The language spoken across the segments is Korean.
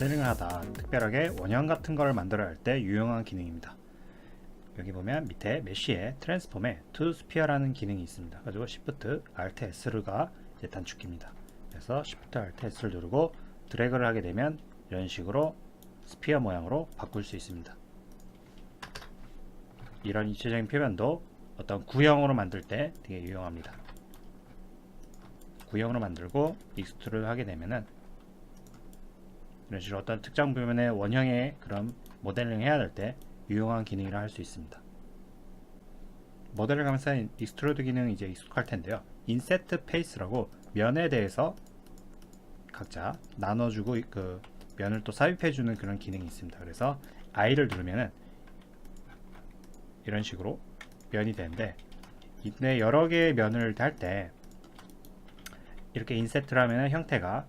모델링을 하다 특별하게 원형 같은 걸 만들어야 할 때 유용한 기능입니다. 여기 보면 밑에 메쉬에 트랜스폼에 to sphere라는 기능이 있습니다. 가지고 Shift Alt S가 단축키입니다. 그래서 Shift Alt S를 누르고 드래그를 하게 되면 이런 식으로 스피어 모양으로 바꿀 수 있습니다. 이런 입체적인 표면도 어떤 구형으로 만들 때 되게 유용합니다. 구형으로 만들고 익스트루드 하게 되면은 이런 식으로 어떤 특정 부분의 원형의 그런 모델링 해야 될 때 유용한 기능이라 할 수 있습니다. 모델을 가면서 익스트루드 기능 이제 익숙할 텐데요. 인세트 페이스라고 면에 대해서 각자 나눠주고 그 면을 또 삽입해주는 그런 기능이 있습니다. 그래서 I를 누르면은 이런 식으로 면이 되는데 이때 여러 개의 면을 할 때 이렇게 인세트를 하면 형태가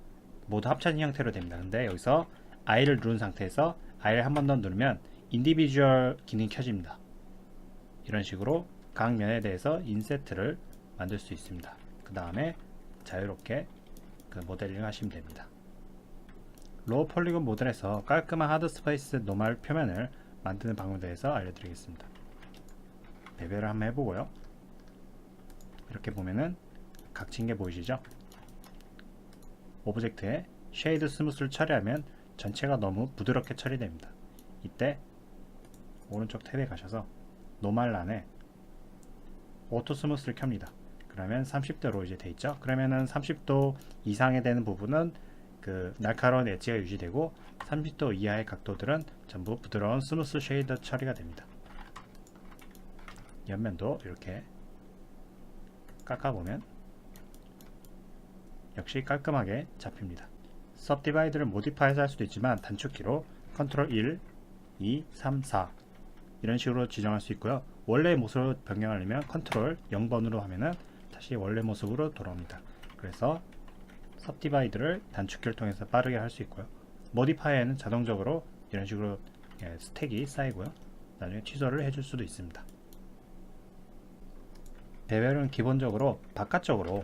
모두 합쳐진 형태로 됩니다. 근데 여기서 I를 누른 상태에서 I를 한 번 더 누르면 인디비주얼 기능이 켜집니다. 이런 식으로 각 면에 대해서 인세트를 만들 수 있습니다. 그 다음에 자유롭게 그 모델링 하시면 됩니다. 로우 폴리곤 모델에서 깔끔한 하드 스페이스 노멀 표면을 만드는 방법에 대해서 알려드리겠습니다. 배배를 한번 해보고요. 이렇게 보면은 각진 게 보이시죠? 오브젝트에 쉐이드 스무스를 처리하면 전체가 너무 부드럽게 처리됩니다. 이때 오른쪽 탭에 가셔서 노말란에 오토 스무스를 켭니다. 그러면 30도로 이제 돼 있죠. 그러면은 30도 이상에 되는 부분은 그 날카로운 엣지가 유지되고 30도 이하의 각도들은 전부 부드러운 스무스 쉐이더 처리가 됩니다. 옆면도 이렇게 깎아보면 역시 깔끔하게 잡힙니다. 섭디바이드를 모디파이해서 할 수도 있지만 단축키로 컨트롤 1, 2, 3, 4 이런 식으로 지정할 수 있고요. 원래 모습으로 변경하려면 컨트롤 0번으로 하면은 다시 원래 모습으로 돌아옵니다. 그래서 섭디바이드를 단축키를 통해서 빠르게 할 수 있고요. 모디파이어는 자동적으로 이런 식으로 예, 스택이 쌓이고요. 나중에 취소를 해줄 수도 있습니다. 배열은 기본적으로 바깥쪽으로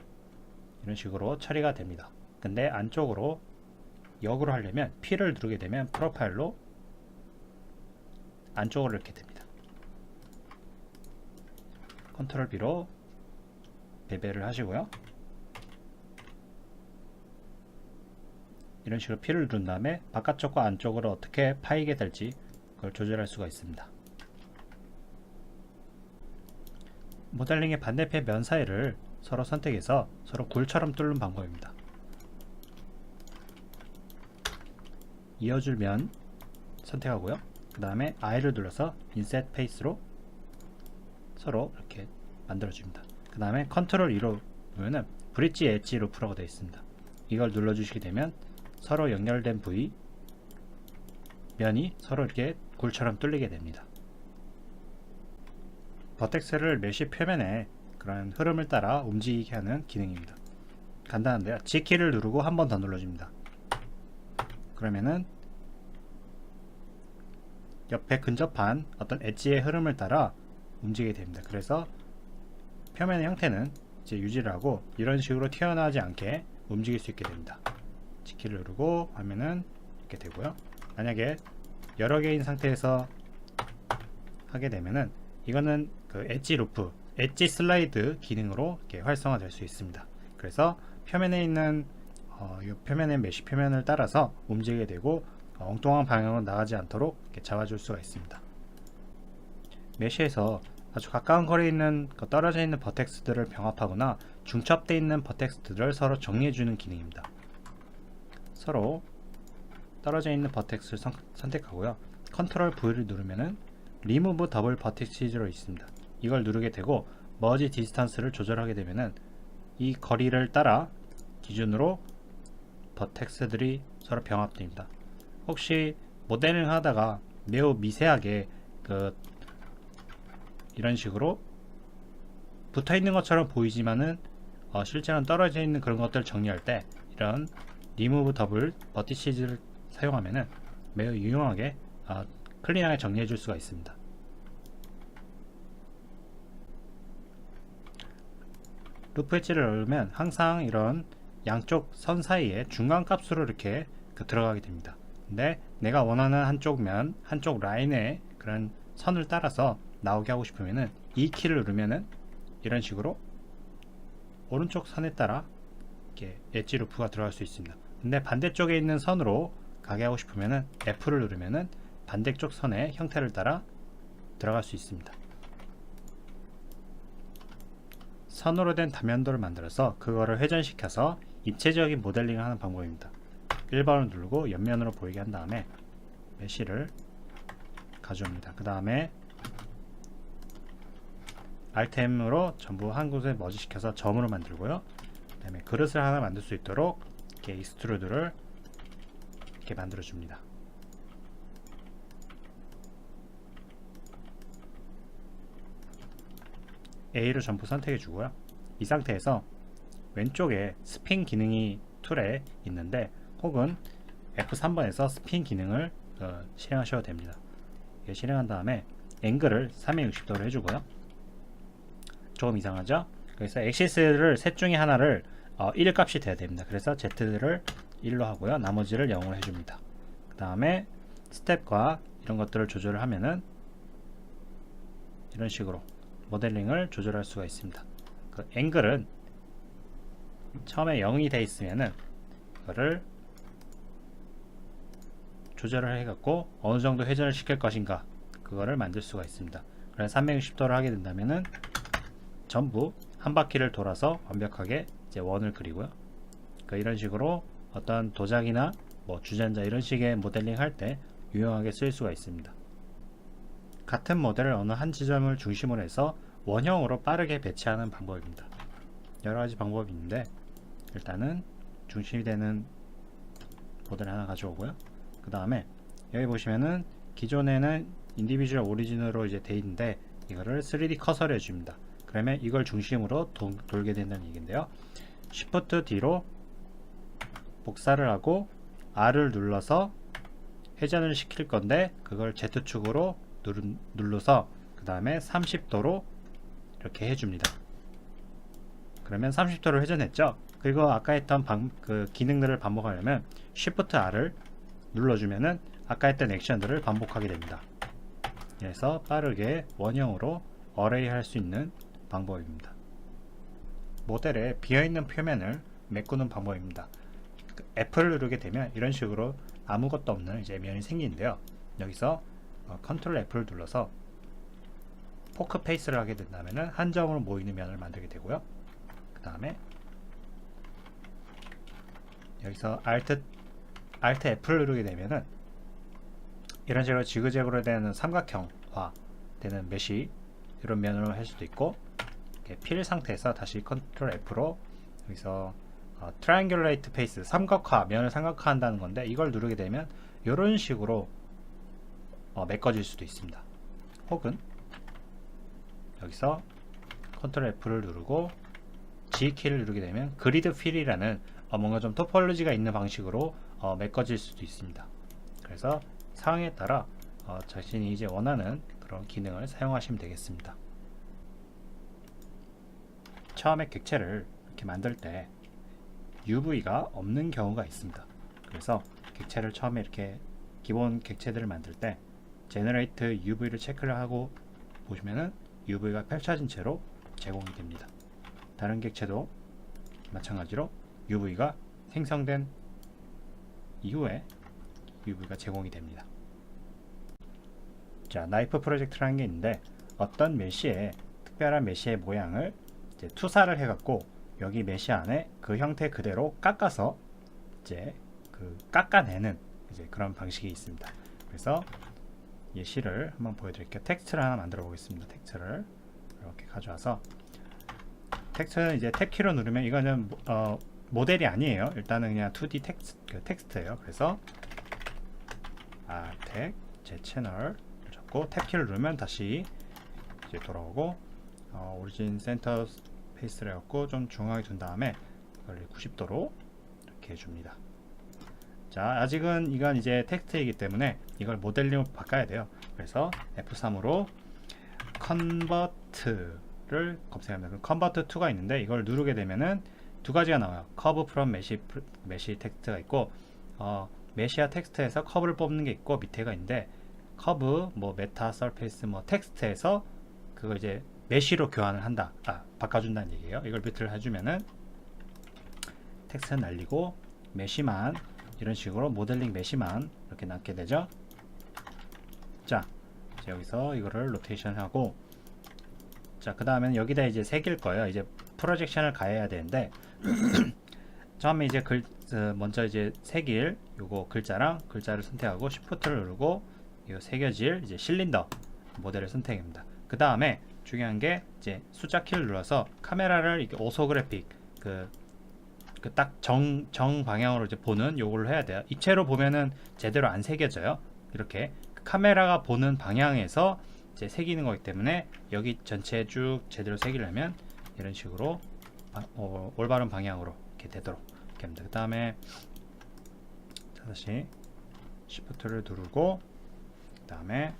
이런 식으로 처리가 됩니다. 근데 안쪽으로 역으로 하려면 P를 누르게 되면 프로파일로 안쪽으로 이렇게 됩니다. 컨트롤 B로 배배를 하시고요. 이런 식으로 P를 누른 다음에 바깥쪽과 안쪽으로 어떻게 파이게 될지 그걸 조절할 수가 있습니다. 모델링의 반대편 면 사이를 서로 선택해서 서로 굴처럼 뚫는 방법입니다. 이어줄 면 선택하고요. 그 다음에 I를 눌러서 인셋 페이스로 서로 이렇게 만들어줍니다. 그 다음에 컨트롤 2로 보면은 브릿지 엣지 루프라고 되어 있습니다. 이걸 눌러주시게 되면 서로 연결된 부위 면이 서로 이렇게 굴처럼 뚫리게 됩니다. 버텍스를 메쉬 표면에 그런 흐름을 따라 움직이게 하는 기능입니다. 간단한데요. G키를 누르고 한 번 더 눌러줍니다. 그러면은 옆에 근접한 어떤 엣지의 흐름을 따라 움직이게 됩니다. 그래서 표면의 형태는 이제 유지를 하고 이런 식으로 튀어나오지 않게 움직일 수 있게 됩니다. G키를 누르고 하면은 이렇게 되고요. 만약에 여러 개인 상태에서 하게 되면은 이거는 그 엣지 루프, 엣지 슬라이드 기능으로 이렇게 활성화 될 수 있습니다. 그래서 표면에 있는 어, 이 표면의 메쉬 표면을 따라서 움직이게 되고 어, 엉뚱한 방향으로 나가지 않도록 이렇게 잡아줄 수가 있습니다. 메쉬에서 아주 가까운 거리에 있는 그 떨어져 있는 버텍스들을 병합하거나 중첩되어 있는 버텍스들을 서로 정리해주는 기능입니다. 서로 떨어져 있는 버텍스를 선, 선택하고요. 컨트롤 V를 누르면은 리무브 더블 버텍시즈로 있습니다. 이걸 누르게 되고 머지 디스턴스를 조절하게 되면은 이 거리를 따라 기준으로 버텍스들이 서로 병합됩니다. 혹시 모델링 하다가 매우 미세하게 그 이런 식으로 붙어 있는 것처럼 보이지만은 어, 실제로는 떨어져 있는 그런 것들을 정리할 때 이런 리무브 더블 버티시즈를 사용하면은 매우 유용하게 어, 클린하게 정리해 줄 수가 있습니다. 루프 엣지를 넣으면 항상 이런 양쪽 선 사이에 중간 값으로 이렇게 그 들어가게 됩니다. 근데 내가 원하는 한쪽 면, 한쪽 라인에 그런 선을 따라서 나오게 하고 싶으면은 이 키를 누르면은 이런 식으로 오른쪽 선에 따라 이렇게 엣지 루프가 들어갈 수 있습니다. 근데 반대쪽에 있는 선으로 가게 하고 싶으면은 F를 누르면은 반대쪽 선의 형태를 따라 들어갈 수 있습니다. 선으로 된 단면도를 만들어서 그거를 회전시켜서 입체적인 모델링을 하는 방법입니다. 1번을 누르고 옆면으로 보이게 한 다음에 메쉬를 가져옵니다. 그 다음에 알템으로 전부 한 곳에 머지시켜서 점으로 만들고요. 그 다음에 그릇을 하나 만들 수 있도록 이렇게 익스트루드를 이렇게 만들어 줍니다. A를 전부 선택해 주고요. 이 상태에서 왼쪽에 스핀 기능이 툴에 있는데 혹은 F3번에서 스핀 기능을 어, 실행하셔도 됩니다. 실행한 다음에 앵글을 360도로 해주고요. 조금 이상하죠? 그래서 엑시스를 셋 중에 하나를 어, 1 값이 돼야 됩니다. 그래서 Z를 1로 하고요. 나머지를 0으로 해줍니다. 그 다음에 스텝과 이런 것들을 조절을 하면은 이런 식으로 모델링을 조절할 수가 있습니다. 그 앵글은 처음에 0이 돼 있으면은 이거를 조절을 해갖고 어느 정도 회전을 시킬 것인가 그거를 만들 수가 있습니다. 그래서 360도를 하게 된다면은 전부 한 바퀴를 돌아서 완벽하게 이제 원을 그리고요. 그러니까 이런 식으로 어떤 도자기나 뭐 주전자 이런 식의 모델링 할 때 유용하게 쓸 수가 있습니다. 같은 모델을 어느 한 지점을 중심으로 해서 원형으로 빠르게 배치하는 방법입니다. 여러 가지 방법이 있는데 일단은 중심이 되는 모델 하나 가져오고요. 그 다음에 여기 보시면은 기존에는 인디비주얼 오리진으로 이제 돼 있는데 이거를 3D 커서를 해줍니다. 그러면 이걸 중심으로 도, 돌게 된다는 얘기인데요. Shift D로 복사를 하고 R을 눌러서 회전을 시킬 건데 그걸 Z축으로 눌러서 그 다음에 30도로 이렇게 해줍니다. 그러면 30도로 회전했죠. 그리고 아까 했던 방, 그 기능들을 반복하려면 Shift R을 눌러주면은 아까 했던 액션들을 반복하게 됩니다. 그래서 빠르게 원형으로 어레이 할 수 있는 방법입니다. 모델에 비어있는 표면을 메꾸는 방법입니다. F를 누르게 되면 이런 식으로 아무것도 없는 이제 면이 생기는데요. 여기서 어, 컨트롤 F를 눌러서 포크 페이스를 하게 된다면 한 점으로 모이는 면을 만들게 되고요. 그 다음에 여기서 Alt, Alt F를 누르게 되면은 이런 식으로 지그재그로 되는 삼각형화 되는 메시 이런 면으로 할 수도 있고 필 상태에서 다시 컨트롤 F로 여기서 어, 트라이앵귤레이트 페이스 삼각화 면을 삼각화한다는 건데 이걸 누르게 되면 이런 식으로 어, 메꿔질 수도 있습니다. 혹은 여기서 컨트롤 F를 누르고 G 키를 누르게 되면 그리드 필이라는 어, 뭔가 좀 토폴로지가 있는 방식으로 어, 메꿔질 수도 있습니다. 그래서 상황에 따라 어, 자신이 이제 원하는 그런 기능을 사용하시면 되겠습니다. 처음에 객체를 이렇게 만들 때 UV가 없는 경우가 있습니다. 그래서 객체를 처음에 이렇게 기본 객체들을 만들 때 제너레이트 UV를 체크를 하고 보시면은 UV가 펼쳐진 채로 제공이 됩니다. 다른 객체도 마찬가지로 UV가 생성된 이후에 UV가 제공이 됩니다. 자, 나이프 프로젝트라는 게 있는데 어떤 메시에 특별한 메시의 모양을 투사를 해갖고 여기 메시 안에 그 형태 그대로 깎아서 이제 그 깎아내는 이제 그런 방식이 있습니다. 그래서 예시를 한번 보여드릴게요. 텍스트를 하나 만들어 보겠습니다. 텍스트를 이렇게 가져와서 텍스트는 이제 탭 키로 누르면 이거는 어, 모델이 아니에요. 일단은 그냥 2D 텍스트, 그 텍스트예요. 그래서 아, 텍, 제 채널 잡고 탭 키를 누르면 다시 이제 돌아오고 어, 오리진 센터 페이스를 해갖고 좀 중앙에 둔 다음에 이걸 90도로 이렇게 해줍니다. 자, 아직은 이건 이제 텍스트이기 때문에 이걸 모델링으로 바꿔야 돼요. 그래서 F3으로 컨버트를 검색합니다. 컨버트 2가 있는데 이걸 누르게 되면은 두 가지가 나와요. 커브 프롬 메시 메시 텍스트가 있고 어, 메시아 텍스트에서 커브를 뽑는 게 있고 밑에가 있는데 커브 뭐 메타 서페이스 뭐 텍스트에서 그거 이제 메시로 교환을 한다 아 바꿔준다는 얘기예요 이걸 비트를 해주면은 텍스트 날리고 메시만 이런 식으로 모델링 메시만 이렇게 남게 되죠 자 여기서 이거를 로테이션 하고 자그 다음에는 여기다 이제 새길 거예요 이제 프로젝션을 가해야 되는데 처음에 이제 글 어, 먼저 이제 새길 요거 글자랑 글자를 선택하고 Shift를 누르고 이 새겨질 이제 실린더 모델을 선택합니다. 그 다음에 중요한 게 이제 숫자 키를 눌러서 카메라를 이렇게 오소그래픽 그 그 딱 정 정 방향으로 이제 보는 요걸로 해야 돼요. 입체로 보면은 제대로 안 새겨져요. 이렇게 그 카메라가 보는 방향에서 이제 새기는 거기 때문에 여기 전체 쭉 제대로 새기려면 이런 식으로 바- 어, 올바른 방향으로 이렇게 되도록 이렇게 합니다. 그 다음에 다시 Shift를 누르고 그 다음에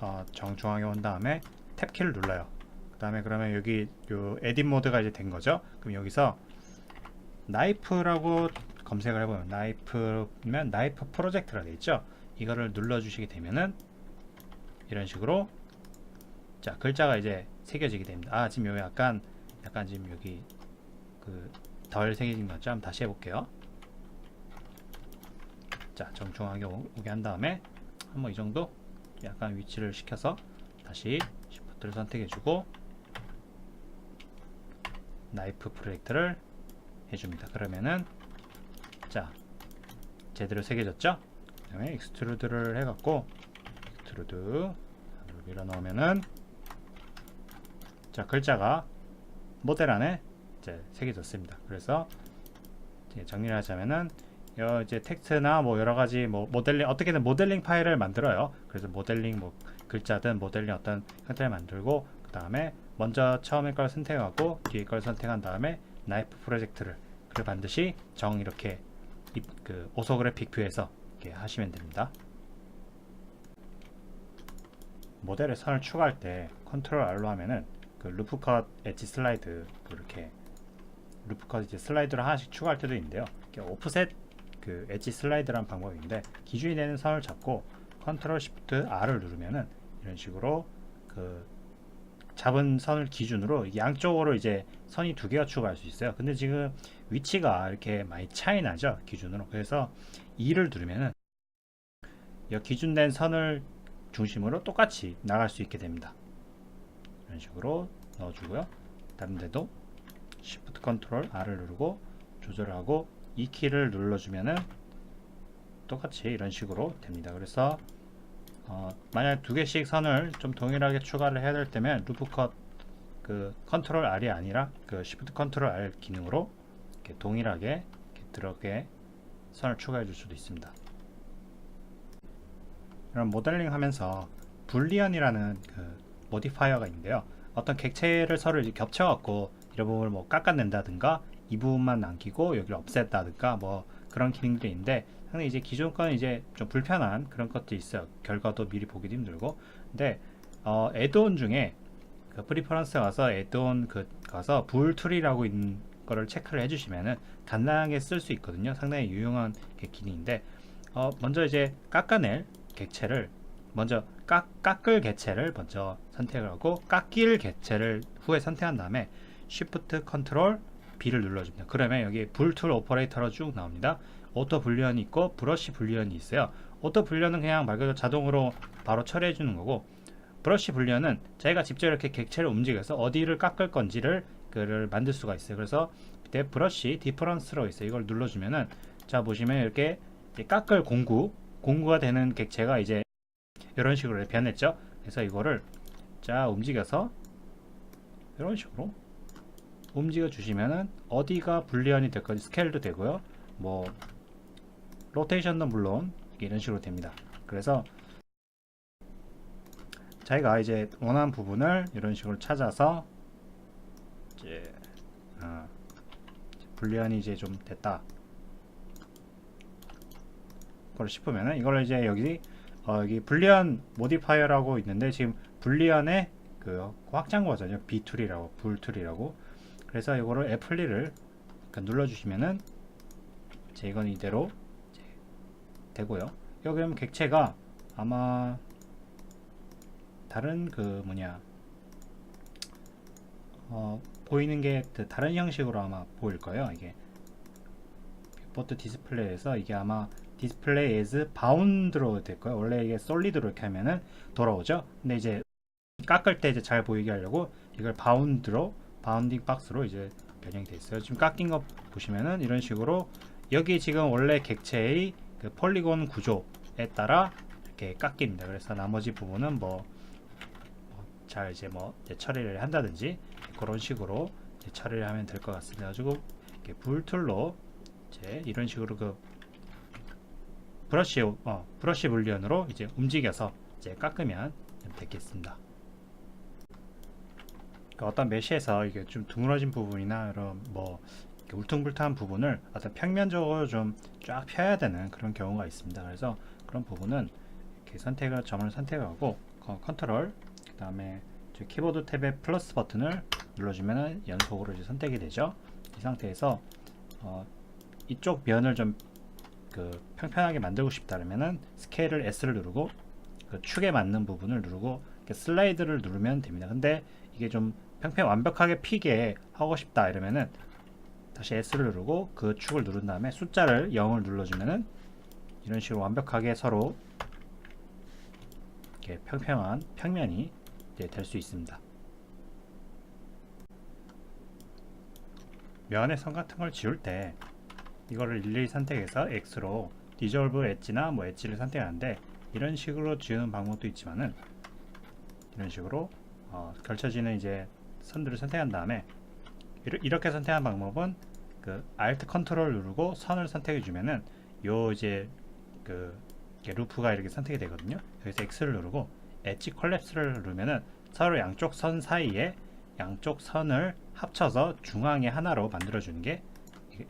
어, 정중앙에 온 다음에 탭 키를 눌러요. 그 다음에 그러면 여기 요 에딧 모드가 이제 된 거죠. 그럼 여기서 나이프라고 검색을 해보면 나이프면 나이프 프로젝트가 돼 있죠. 이거를 눌러 주시게 되면은 이런 식으로 자 글자가 이제 새겨지게 됩니다. 아 지금 여기 약간 약간 지금 여기 그 덜 새겨진 것 같죠? 한번 다시 해볼게요. 자 정중하게 오- 오게 한 다음에 한번 이 정도 약간 위치를 시켜서 다시 시프트를 선택해주고 나이프 프로젝트를 해줍니다. 그러면은 자 제대로 새겨졌죠? 그 다음에 익스트루드를 해갖고 익스트루드 밀어 넣으면은 자 글자가 모델 안에 이제 새겨졌습니다. 그래서 정리를 하자면은 여 이제 텍스트나 뭐 여러 가지 뭐 모델링 어떻게든 모델링 파일을 만들어요. 그래서 모델링 뭐 글자든 모델링 어떤 형태를 만들고 그 다음에 먼저 처음에 걸 선택하고 뒤에 걸 선택한 다음에 나이프 프로젝트를 그 반드시 정 이렇게 이- 그 오소그래픽 뷰에서 이렇게 하시면 됩니다. 모델에 선을 추가할 때 컨트롤 R로 하면은 그 루프 컷 엣지 슬라이드 그렇게 루프 컷 이제 슬라이드를 하나씩 추가할 때도 있는데요. 이렇게 오프셋 그 엣지 슬라이드라는 방법인데 기준이 되는 선을 잡고 컨트롤 시프트 R을 누르면은 이런 식으로 그 잡은 선을 기준으로 양쪽으로 이제 선이 두 개가 추가할 수 있어요. 근데 지금 위치가 이렇게 많이 차이 나죠 기준으로. 그래서 2를 누르면은 이 기준된 선을 중심으로 똑같이 나갈 수 있게 됩니다. 이런 식으로 넣어주고요. 다른 데도 Shift Ctrl R을 누르고 조절을 하고 이 키를 눌러주면은 똑같이 이런 식으로 됩니다. 그래서 어, 만약 두 개씩 선을 좀 동일하게 추가를 해야 될 때면 루프 컷 그 컨트롤 R이 아니라 그 Shift 컨트롤 R 기능으로 이렇게 동일하게 이렇게 들어게 선을 추가해 줄 수도 있습니다. 그럼 모델링 하면서 불리언이라는 그 모디파이어가 있는데요. 어떤 객체를 서로 이제 겹쳐갖고 이런 부분을 뭐 깎아낸다든가 이 부분만 남기고 여기를 없앴다든가 뭐 그런 기능들이 있는데 상당히 이제 기존 거는 이제 좀 불편한 그런 것도 있어요. 결과도 미리 보기도 힘들고. 근데 어, 애드온 중에 그 프리퍼런스 가서 애드온 그 가서 불 툴이라고 있는 거를 체크를 해주시면은 간단하게 쓸 수 있거든요. 상당히 유용한 게 기능인데 어, 먼저 이제 깎아낼 객체를 먼저 깎, 깎을 객체를 먼저 선택을 하고 깎일 객체를 후에 선택한 다음에 Shift Ctrl B를 눌러줍니다. 그러면 여기 불툴 오퍼레이터로 쭉 나옵니다. 오토 불리언이 있고 브러쉬 불리언이 있어요. 오토 불리언은 그냥 말 그대로 자동으로 바로 처리해 주는 거고 브러쉬 불리언은 저희가 직접 이렇게 객체를 움직여서 어디를 깎을 건지를 그를 만들 수가 있어요. 그래서 밑에 브러쉬 디퍼런스로 있어요. 이걸 눌러주면은 자 보시면 이렇게 깎을 공구 공구가 되는 객체가 이제 이런 식으로 변했죠. 그래서 이거를 자 움직여서 이런 식으로 움직여 주시면은 어디가 불리언이 될 건지 스케일도 되고요. 뭐 로테이션도 물론 이런 식으로 됩니다. 그래서 자기가 이제 원하는 부분을 이런 식으로 찾아서 이제 어, 불리언이 이제 좀 됐다. 그걸 싶으면은 이걸 이제 여기 어, 여기 불리언 모디파이어라고 있는데 지금 불리언의 그 확장 버전이요 B2이라고 불툴이라고 그래서 이거를 애플리를 눌러주시면은 이제 이건 이대로 되고요. 여기 보면 객체가 아마 다른 그 뭐냐 어, 보이는 게그 다른 형식으로 아마 보일 거예요. 이게 뷰포트 디스플레이에서 이게 아마 디스플레이 as 바운드로 될 거예요. 원래 이게 솔리드로 이렇게 하면은 돌아오죠. 근데 이제 깎을 때 이제 잘 보이게 하려고 이걸 바운드로 바운딩 박스로 이제 변형이 돼 있어요. 지금 깎인 거 보시면은 이런 식으로 여기 지금 원래 객체의 그 폴리곤 구조에 따라 이렇게 깎입니다. 그래서 나머지 부분은 뭐 잘 이제 뭐 이제 처리를 한다든지 그런 식으로 처리를 하면 될 것 같습니다. 가지고 불툴로 이제 이런 식으로 그 브러쉬 어 브러쉬 물리언으로 이제 움직여서 이제 깎으면 되겠습니다. 그 어떤 메시에서 이게 좀 드물어진 부분이나 이런 뭐 울퉁불퉁한 부분을 어떤 평면적으로 좀 쫙 펴야 되는 그런 경우가 있습니다. 그래서 그런 부분은 이렇게 선택을 점을 선택하고 거- 컨트롤 그 다음에 키보드 탭의 플러스 버튼을 눌러주면 연속으로 이제 선택이 되죠. 이 상태에서 어, 이쪽 면을 좀 그 평평하게 만들고 싶다면은 스케일을 S를 누르고 그 축에 맞는 부분을 누르고 슬라이드를 누르면 됩니다. 근데 이게 좀 평평 완벽하게 피게 하고 싶다 이러면은 다시 S를 누르고 그 축을 누른 다음에 숫자를 0을 눌러주면은 이런 식으로 완벽하게 서로 이렇게 평평한 평면이 될 수 있습니다. 면의 선 같은 걸 지울 때 이거를 일일이 선택해서 X로 디졸브 엣지나 뭐 엣지를 선택하는데 이런 식으로 지우는 방법도 있지만은 이런 식으로 어, 걸쳐지는 이제 선들을 선택한 다음에 이렇게 선택한 방법은 그 Alt 컨트롤 누르고 선을 선택해 주면은 요 이제 그 루프가 이렇게 선택이 되거든요. 여기서 X를 누르고 엣지 콜랩스를 누르면은 서로 양쪽 선 사이에 양쪽 선을 합쳐서 중앙에 하나로 만들어 주는 게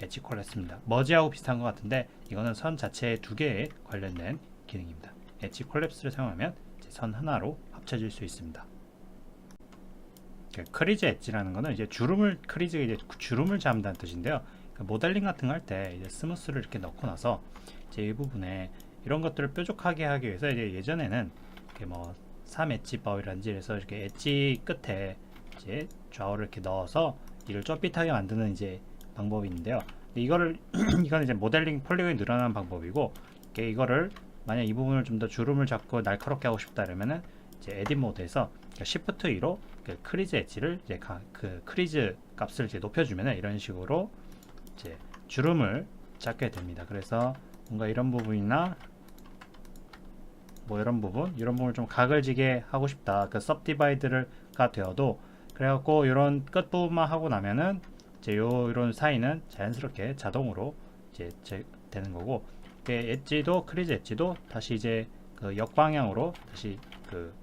엣지 콜랩스입니다. 머지하고 비슷한 것 같은데 이거는 선 자체에 두 개에 관련된 기능입니다. 엣지 콜랩스를 사용하면 선 하나로 합쳐질 수 있습니다. 그 크리즈 엣지라는 거는 이제 주름을 크리즈가 이제 주름을 잡는다는 뜻인데요. 그 모델링 같은 거 할 때 이제 스무스를 이렇게 넣고 나서 이제 이 부분에 이런 것들을 뾰족하게 하기 위해서 이제 예전에는 이렇게 뭐 3엣지법이라든지 해서 이렇게 엣지 끝에 이제 좌우를 이렇게 넣어서 이를 쫄빗하게 만드는 이제 방법이 있는데요. 이거를 이건 이제 모델링 폴리곤이 늘어나는 방법이고 이거를 만약 이 부분을 좀 더 주름을 잡고 날카롭게 하고 싶다 그러면은 이제 에딧 모드에서 Shift 2로 그 크리즈 엣지를 이제 가, 그 크리즈 값을 이제 높여주면은 이런 식으로 이제 주름을 잡게 됩니다. 그래서 뭔가 이런 부분이나 뭐 이런 부분, 이런 부분을 좀 각을 지게 하고 싶다. 그 सब디바이드가 되어도 그래갖고 이런 끝 부분만 하고 나면은 이제 요 이런 사이는 자연스럽게 자동으로 이제 제, 되는 거고 그 엣지도 크리즈 엣지도 다시 이제 그 역방향으로 다시 그,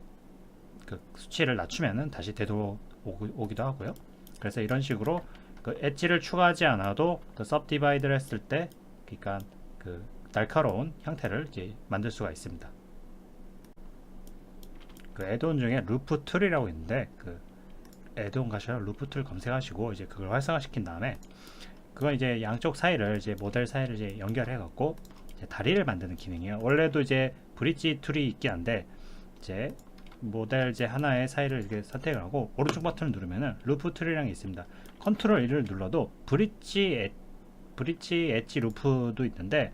그 수치를 낮추면은 다시 되돌아오기, 도 하고요. 그래서 이런 식으로 그 엣지를 추가하지 않아도 그 सब디바이드를 했을 때 그러니까 그 날카로운 형태를 이제 만들 수가 있습니다. 그 애드온 중에 루프 툴이라고 있는데 그 애드온 가셔서 루프 툴 검색하시고 이제 그걸 활성화시킨 다음에 그건 이제 양쪽 사이를 이제 모델 사이를 이제 연결해 갖고 다리를 만드는 기능이에요. 원래도 이제 브릿지 툴이 있긴 한데 이제 모델 이제 하나의 사이를 이렇게 선택을 하고 오른쪽 버튼을 누르면은 루프 게 있습니다. 컨트롤 1을 눌러도 브릿지 엣, 브릿지 엣지 루프도 있는데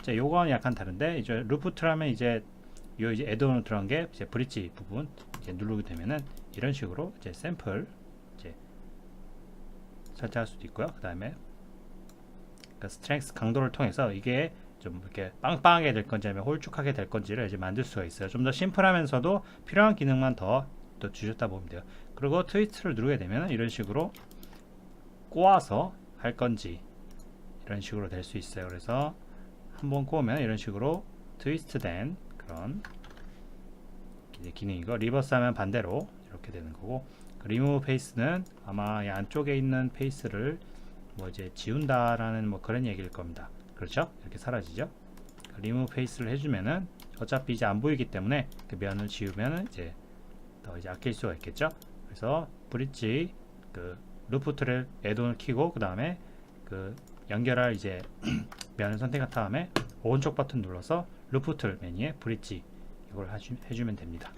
이제 요거는 약간 다른데 이제 루프 툴 하면 이제 요 이제 애드온으로 들어간 게 이제 브릿지 부분 이제 누르게 되면은 이런 식으로 이제 샘플 이제 설정할 수도 있고요. 그 다음에 그 스트렝스 강도를 통해서 이게 좀 이렇게 빵빵하게 될 건지 아니면 홀쭉하게 될 건지를 이제 만들 수가 있어요. 좀 더 심플하면서도 필요한 기능만 더또 주셨다 보면 돼요. 그리고 트위스트를 누르게 되면 이런 식으로 꼬아서 할 건지 이런 식으로 될 수 있어요. 그래서 한번 꼬으면 이런 식으로 트위스트 된 그런 기능이고 리버스 하면 반대로 이렇게 되는 거고 리무브 페이스는 아마 이 안쪽에 있는 페이스를 뭐 이제 지운다라는 뭐 그런 얘기일 겁니다. 그렇죠? 이렇게 사라지죠. 리무브 페이스를 해주면은 어차피 이제 안 보이기 때문에 그 면을 지우면은 이제 더 이제 아낄 수가 있겠죠. 그래서 브릿지 그 루프 툴을 애돈을 키고 그 다음에 그 연결할 이제 면을 선택한 다음에 오른쪽 버튼 눌러서 루프툴 메뉴에 브릿지 이걸 해주, 해주면 됩니다.